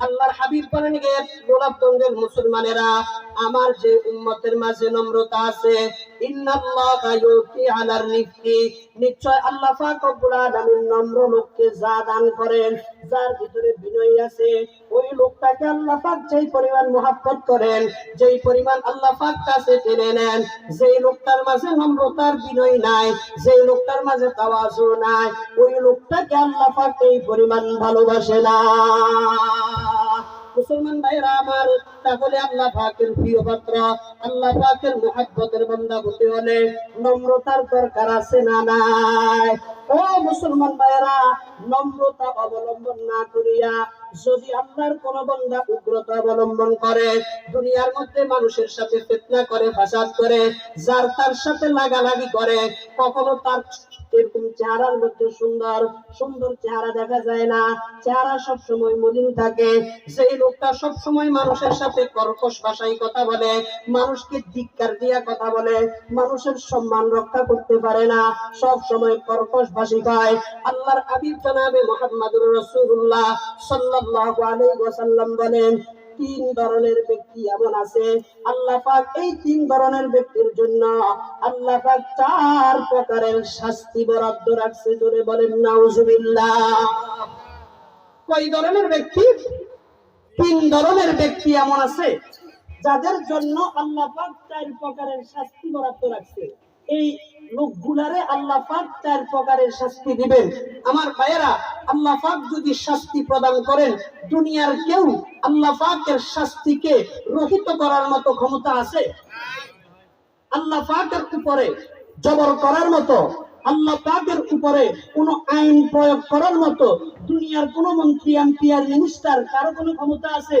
আল্লাহর হাবিব বলেন গে গোলাপগঞ্জের মুসলমানেরা আমার যে উম্মতের মাঝে নম্রতা আছে নিশ্চয় আল্লাহ নম্র লোককে যা দান করেন, যার ভিতরে বিনয় আছে, ওই লোকটাকে আল্লাহ পাক যেই পরিমাণ মহাব্বত করেন, যেই পরিমাণ আল্লাহ পাক কাছে টেনে নেন, যেই লোকটার মাঝে নম্রতার বিনয় নাই, যেই লোকটার মাঝে তাওয়াজু নাই, ওই লোকটাকে আল্লাহ পাক এই পরিমাণ ভালোবাসে না। মুসলমান ভাইরা আমার, তাহলে আল্লাহ পাকের প্রিয় পাত্র আল্লাহ পাকের মহাব্বতের বান্দা হতে হলে নম্রতার দরকার আছে না নাই? ও মুসলমান ভাইরা নম্রতা অবলম্বন না করিয়া যদি আল্লাহর কোন বান্দা উগ্রতা অবলম্বন করে, দুনিয়ার মধ্যে মানুষের সাথে ফিতনা করে, ফাসাদ করে, যার তার সাথে লাগালাগি করে, কখনো তার এরকম চেহারার মধ্যে সুন্দর সুন্দর চেহারা দেখা যায় না। চেহারা সব সময় মলিন থাকে। সেই লোকটা সব সময় মানুষের সাথে কর্কশ ভাষায় কথা বলে, মানুষকে ধিক্কার দিয়া কথা বলে, মানুষের সম্মান রক্ষা করতে পারে না সব সময় কর্কশ ভাষী পায় আল্লাহর আবির জনাবে মোহাম্মদুর রাসূলুল্লাহ ওয়াসাল্লাম বলেন, তিন ধরনের ব্যক্তি এমন আছে। আল্লাহ পাক এই তিন ধরনের ব্যক্তির জন্য আল্লাহ পাক চার প্রকারের শাস্তি বরাদ্দ রাখছে। জোরে বলেন, নাউজুবিল্লাহ। কই ধরনের ব্যক্তি? তিন ধরনের ব্যক্তি এমন আছে, যাদের জন্য আল্লাহ পাক চার প্রকারের শাস্তি বরাদ্দ রাখছে। এই লোকগুলারে আল্লাহ পাক চার প্রকারের শাস্তি দিবেন। আমার ভাইয়েরা, আল্লাহ পাক যদি শাস্তি প্রদান করেন, দুনিয়ার কেউ আল্লাহ পাকের শাস্তিকে রহিত করার মতো ক্ষমতা আছে? আল্লাহ পাকের উপরে জবর করার মতো, আল্লাহ পাকের উপরে কোন আইন প্রয়োগ করার মতো, দুনিয়ার কোন মন্ত্রী, এমপি আর মিনিস্টার কারও কোনো ক্ষমতা আছে?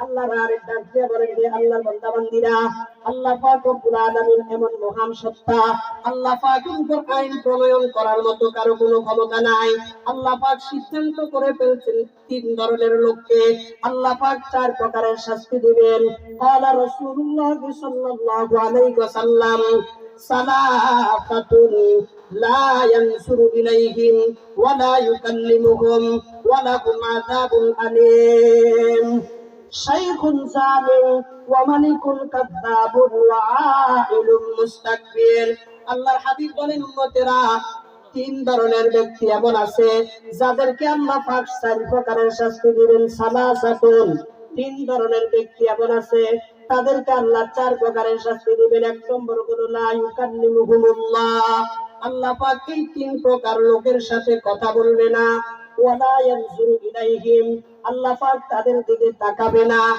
আল্লাহ আল্লাহ সত্তা, আল্লাহ প্রণয়ন করার মতো কারও কোনো নাই। আল্লাহ সিদ্ধান্ত করে ফেলছেন তিন ধরনের লোককে। আল্লাহ পাক চার প্রকারের শাস্তি দিবেন। ক্বালা রাসূলুল্লাহ ইলাইহিম شيخ জালিম وملك كذاب وعائل مستكبر الله الحبيب আল্লাহর হাবিব বলেন, উম্মতেরা, তিন ধরনের ব্যক্তি এমন আছে যাদেরকে আল্লাহ পাক চার প্রকারের শাস্তি দিবেন, সালাসাতুন। তিন ধরনের ব্যক্তি এমন আছে তাদেরকে আল্লাহ চার প্রকারের শাস্তি দিবেন। এক নম্বর হলো, লা ইউকাল্লিমুহুমুল্লাহ। আল্লাহ পাক এই তিন প্রকার লোকের সাথে কথা বলবে না। ওয়ালা ইয়ানজুরু ইলাইহিম। আল্লাহ তাদের দিকে তাকাবে না।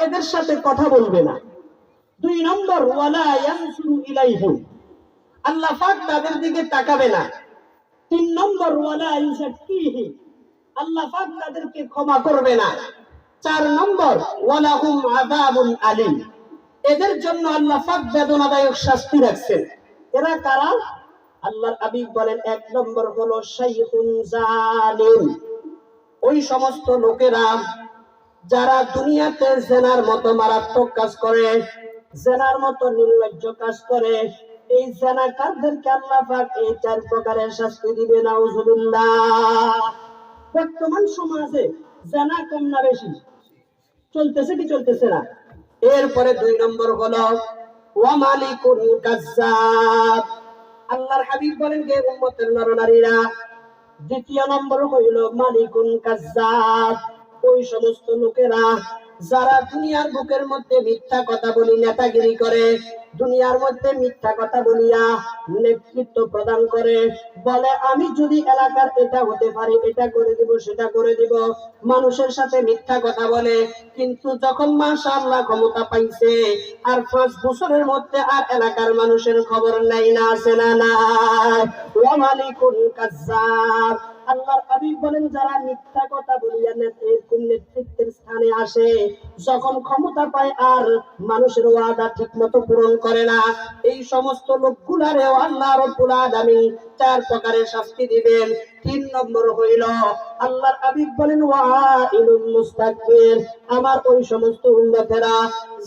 এদের সাথে কথা বলবে না। দুই নম্বর, ওয়ালা আল্লাহ তাদের দিকে তাকাবে না। তিন নম্বর ওয়ালা ইউসাক্কিহি আল্লাহ পাক তাদেরকে ক্ষমা করবে না। চার নম্বর, ওয়ালাহুম আযাবুন আলিম। এদের জন্য আল্লাহ পাক বেদনাদায়ক শাস্তি রাখছেন। এরা কারা? আল্লাহর হাবিব বলেন, এক নম্বর হলো শাইখুন জালিম। ওই সমস্ত লোকেরা যারা দুনিয়াতে জেনার মতো মারাত্মক কাজ করে, জেনার মতো নির্লজ্জ কাজ করে এই জেনাকারদেরকে আল্লাহ পাক এই চার প্রকারের শাস্তি দিবে? নাউজুবিল্লাহ। বর্তমান সমাজে জেনা কম না বেশি। চলতেছে কি চলতেছে না? এরপরে দুই নম্বর হলো ওয়ামালিকুল কাজ্জাব। আল্লাহর হাবিব বলেন যে উম্মতের নরনারীরা। দ্বিতীয় নম্বর হইল, মালিকুন কাজ্জাব। ওই সমস্ত লোকেরা যারা দুনিয়ার বুকের মধ্যে মিথ্যা কথা বলি নেতাগিরি করে, দুনিয়ার মধ্যে মিথ্যা কথা বলিয়া নেতৃত্ব প্রদান করে, বলে, আমি যদি এলাকার এটা হতে পারি, এটা করে দিব, সেটা করে দিব। মানুষের সাথে মিথ্যা কথা বলে, কিন্তু যখন মাশাআল্লাহ ক্ষমতা পাইছে, আর পাঁচ বছরের মধ্যে আর এলাকার মানুষের খবর নাই না, আছে না নাই। ওয়া মালিকুল কাজ্জাব। আল্লাহর হাবিব বলেন, যারা মিথ্যা কথা বলিয়া এরকম নেতৃত্বের স্থানে আসে, যখন ক্ষমতা পায় আর মানুষের ওয়াদা ঠিক মতো পূরণ করে না, এই সমস্ত লোকগুলারেও আল্লাহ রব্বুল আলামিন চার প্রকারের শাস্তি দিবেন। তিন নম্বর হইল, আল্লাহর হাবিব বলেন, ওয়াইলুল মুস্তাকবির আমার ওই সমস্ত উম্মতেরা,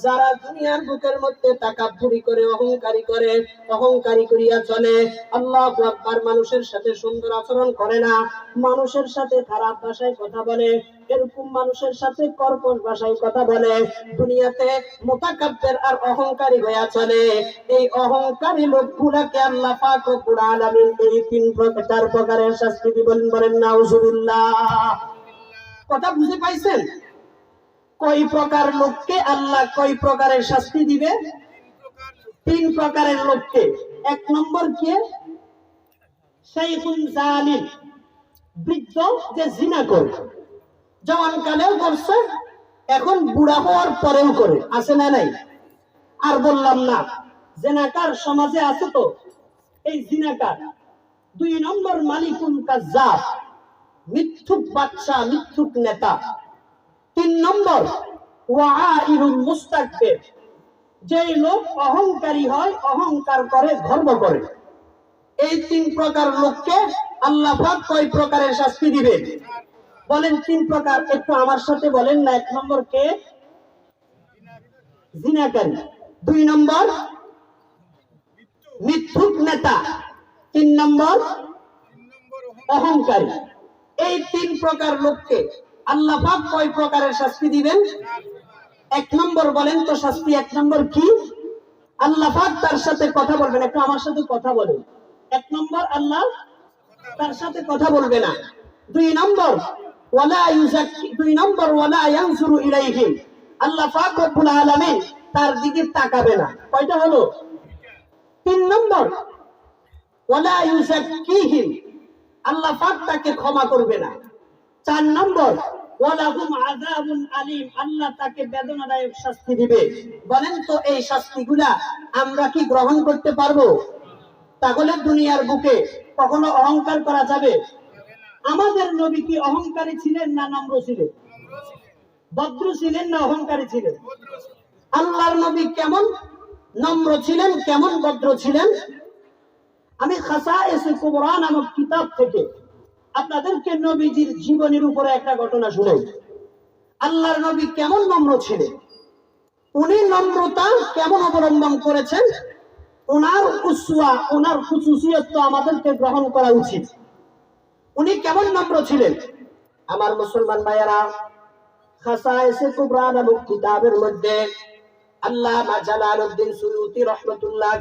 যারা দুনিয়ার বুকের মধ্যে তাকাব্বুরি করে, অহংকারী করে, অহংকারী করিয়া চলে, আল্লাহ আকবার মানুষের সাথে সুন্দর আচরণ করে না। মানুষের সাথে খারাপ ভাষায় কথা বলে এরকম মানুষের সাথে কর্কশ ভাষায় কথা বলে, দুনিয়াতে মোতাকাব্বের আর অহংকারী হইয়া চলে। এই অহংকারী লোকগুলাকে আল্লাহ পাক রব্বুল আলামিন এই তিন প্রকার, চার প্রকারের শাস্তি দিবেন বলেন, নাউজুবিল্লাহ। কথা বুঝে পাইছেন? কয় প্রকার লোককে আল্লাহ কয় প্রকারের শাস্তি দিবে? তিন প্রকারের লোককে। এক নম্বর কে? শাইখুন জালিম, বৃদ্ধ যে জিনা করে। জওয়ান কালেও করছে, এখন বুড়া হওয়ার পরেও করে, আছে না নাই? আর বললাম না, জেনাকার সমাজে আছে তো? এই জিনাকার, দুই নম্বর মালিকুল কাজ্জাব, মিথ্যুক বাদশা, মিথ্যুক নেতা। তিন নম্বর ওয়াইরুল মুস্তাকবির, যেই লোক অহংকারী হয়, অহংকার করে, ধর্ম করে। এই তিন প্রকার লোককে আল্লাহ কয় প্রকারের শাস্তি দিবে বলেন তিন প্রকার, একটু আমার সাথে বলেন না, এক নম্বর কে? জিনাকারী। দুই নম্বর, মিথ্যুক নেতা। তিন নম্বর, অহংকারী। এই তিন প্রকার লোককে আল্লাহ কয় প্রকারের শাস্তি দিবেন? এক নম্বর বলেন তো শাস্তি, এক নম্বর কি? আল্লাহ তার সাথে কথা বলবেন, একটু আমার সাথে কথা বলেন। এক নম্বর, আল্লাহ তার সাথে কথা বলবে না। দুই নম্বর ওয়ালা ইউজাক্কি, দুই নম্বর, ওয়ালা ইয়ানজুরু ইলাইহিম আল্লাহ পাক রব্বুল আলামিন তার দিকে তাকাবে না। কয়টা হলো? তিন নম্বর, ওয়ালা ইউজাক্কিহিম আল্লাহ পাক তাকে ক্ষমা করবে না। চার নম্বর, ওয়ালাহুম আযাবুন আলিম। আল্লাহ তাকে বেদনাদায়ক শাস্তি দিবে। বলেন তো, এই শাস্তিগুলা আমরা কি গ্রহণ করতে পারব? তাহলে দুনিয়ার বুকে কখনো অহংকার করা যাবে? আমাদের নবী কি অহংকারী ছিলেন না নম্র ছিলেন? ভদ্র ছিলেন না অহংকারী ছিলেন? আল্লাহর নবী কেমন? নম্র ছিলেন, কেমন ভদ্র ছিলেন? আমি খাসা এসে কুবরা নামক কিতাব থেকে আপনাদেরকে নবীজির জীবনের উপরে একটা ঘটনা শুনাই। আল্লাহর নবী কেমন নম্র ছিলেন? উনি নম্রতা কেমন অবলম্বন করেছেন? ওনার উসওয়া ওনার খুশুসিয়ত তো আমাদেরকে গ্রহণ করা উচিত। উনি কেমন নম্র ছিলেন? আমার মুসলমান ভাইয়েরা, খাসায়েসে কিতাবের মধ্যে সুয়ুতি রাহমাতুল্লাহ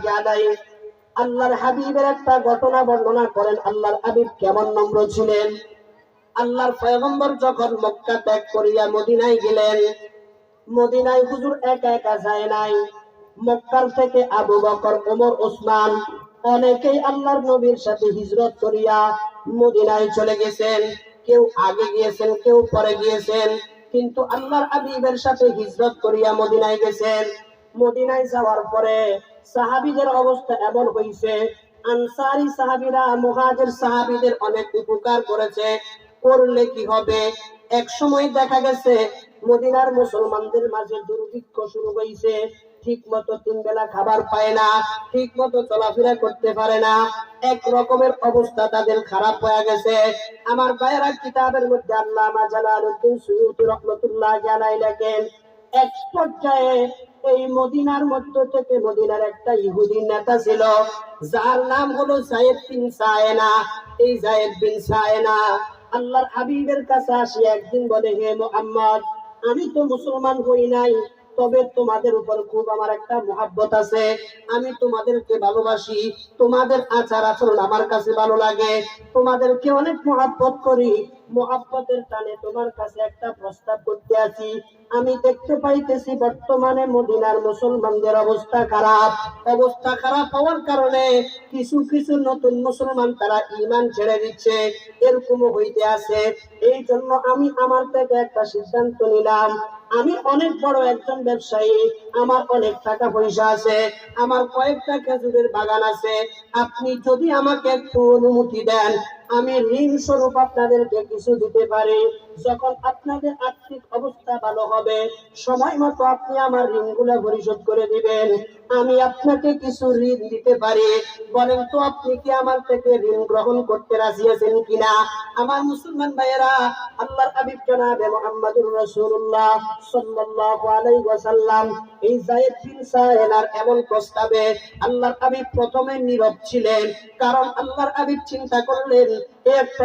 আল্লাহর হাবিবের একটা ঘটনা বর্ণনা করেন, আল্লাহর হাবিব কেমন নম্র ছিলেন? আল্লাহর পয়গম্বর যখন মক্কা ত্যাগ করিয়া মদিনায় গেলেন, মদিনায় হুজুর একা একা যায় নাই। মক্কার থেকে আবু বকর, ওমর, ওসমান অনেকেই আল্লাহর নবীর সাথে হিজরত করিয়া মদিনায় চলে গেছেন, কেউ আগে গিয়েছেন, কেউ পরে গিয়েছেন, কিন্তু আল্লাহর হাবিবের সাথে হিজরত করিয়া মদিনায় গেছেন। মদিনায় যাওয়ার পরে সাহাবীদের অবস্থা এমন হইছে, আনসারি সাহাবীরা, মুহাজির সাহাবীদের অনেক উপকার করেছে। করলে কি হবে? এক সময় দেখা গেছে, মদিনার মুসলমানদের মাঝে দুর্ভিক্ষ শুরু হয়েছে ঠিক মতো তিন বেলা খাবার পায় না ঠিক মতো চলাফেরা করতে পারে না। এক রকমের অবস্থা তাদের খারাপ হয়ে গেছে। আমার ভাইয়েরা কিতাবের মধ্যে আল্লামা জালালউদ্দিন সুয়ুতি রহমতুল্লাহ জানাই লেখেন, এক পর্যায়ে এই মদিনার মধ্য থেকে মদিনার একটা ইহুদি নেতা ছিল, যার নাম হলো জায়েদ বিন সায়েনা। এই জায়েদ বিন সায়েনা আল্লাহর হাবিবের কাছে আসি একদিন বলে, হে মোহাম্মদ, আমি তো মুসলমান হই নাই তবে তোমাদের উপর খুব আমার একটা মহাব্বত আছে। আমি তোমাদেরকে ভালোবাসি। তোমাদের আচার আচরণ আমার কাছে ভালো লাগে। তোমাদেরকে অনেক মহাব্বত করি। মহাব্বতের টানে তোমার কাছে একটা প্রস্তাব করতে আছি। আমি দেখতে পাইতেছি বর্তমানে মদিনার মুসলমানদের অবস্থা খারাপ। অবস্থা খারাপ হওয়ার কারণে কিছু কিছু নতুন মুসলমান তারা ইমান ছেড়ে দিচ্ছে। এরকমও হইতে আছে। এই জন্য আমি আমার থেকে একটা সিদ্ধান্ত নিলাম। আমি অনেক বড় একজন ব্যবসায়ী, আমার অনেক টাকা পয়সা আছে, আমার কয়েকটা খেজুরের বাগান আছে। আপনি যদি আমাকে একটু অনুমতি দেন আমি ঋণ স্বরূপ আপনাদেরকে কিছু দিতে পারি। যখন আপনাদের আর্থিক অবস্থা ভালো হবে, সময় মতো আপনি আমার ঋণগুলো পরিশোধ করে দিবেন। আমি আপনাকে কিছু ঋণ দিতে পারি। বলেন তো, আপনি কি আমার থেকে ঋণ গ্রহণ করতে রাজি আছেন কিনা? আমার মুসলমান ভাইয়েরা, আল্লাহর হাবিব জনাবে মুহাম্মদুর রাসূলুল্লাহ সাল্লাল্লাহু আলাইহি ওয়াসাল্লাম এই যায়েদ বিন সাহেলার এমন প্রস্তাবে আল্লাহর হাবিব প্রথমে নীরব ছিলেন। কারণ আল্লাহর হাবিব চিন্তা করলেন এ একটা